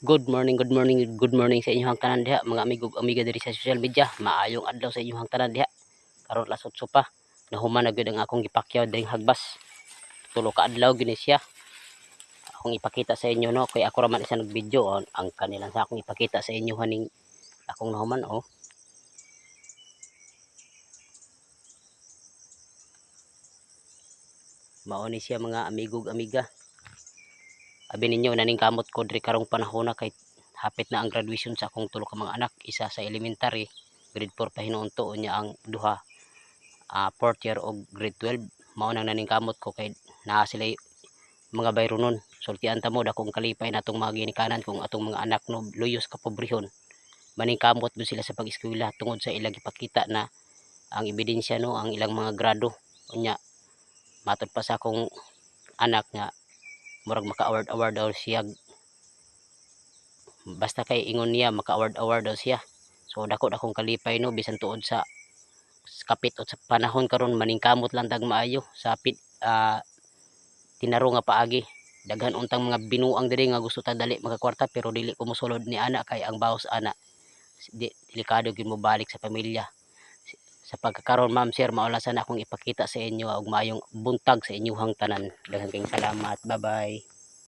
Good morning, good morning, good morning sa inyong tanan diha, mga amigo amiga diri sa social media. Maayong adlaw sa inyong tanan diha. Karon lasot pa. Nahuman na gyud ang akong gipakyaw diri hagbas. Tulo ka adlaw gini siya. Akong ipakita sa inyo no, kay ako ra man isa nag-video oh, ang kanilang sa akong ipakita sa inyo haning akong nahuman oh. Mao ni siya mga amigog amiga. Abi ninyo naning kamot ko diri karong panahon na kay hapit na ang graduation sa akong tulo ka mga anak, isa sa elementary, grade 4 pa hinuunto niya ang duha. Ah fourth year og grade 12 mao nang naning kamot ko kay naa sila mga bayro nun sultian ta mo dakong kalipay natong mga ginikanan kung atong mga anak no luyos ka pobrehon. Maning kamot mo sila sa pag-eskwela tungod sa ilang ipakita na ang ebidensya no ang ilang mga grado. Unya matod pa sa akong anak nga murag maka-award award daw siya. Basta kay ingon niya maka-award award daw siya. So dako dakong kalipay no? Bisan tuod sa kapit o sa panahon karon maningkamot lang tag maayo. Sa pit ah, tinaro nga paagi. Daghan untang mga binuang diri nga gusto ta dali magakwarta pero dili ko mosulod ni ana kay ang bawas ana. Delikado gyud mo balik sa pamilya sa pagkakaroon ma'am sir maulasan akong ipakita sa inyo og maayong buntag sa inyong tanan. Daghang salamat. Bye bye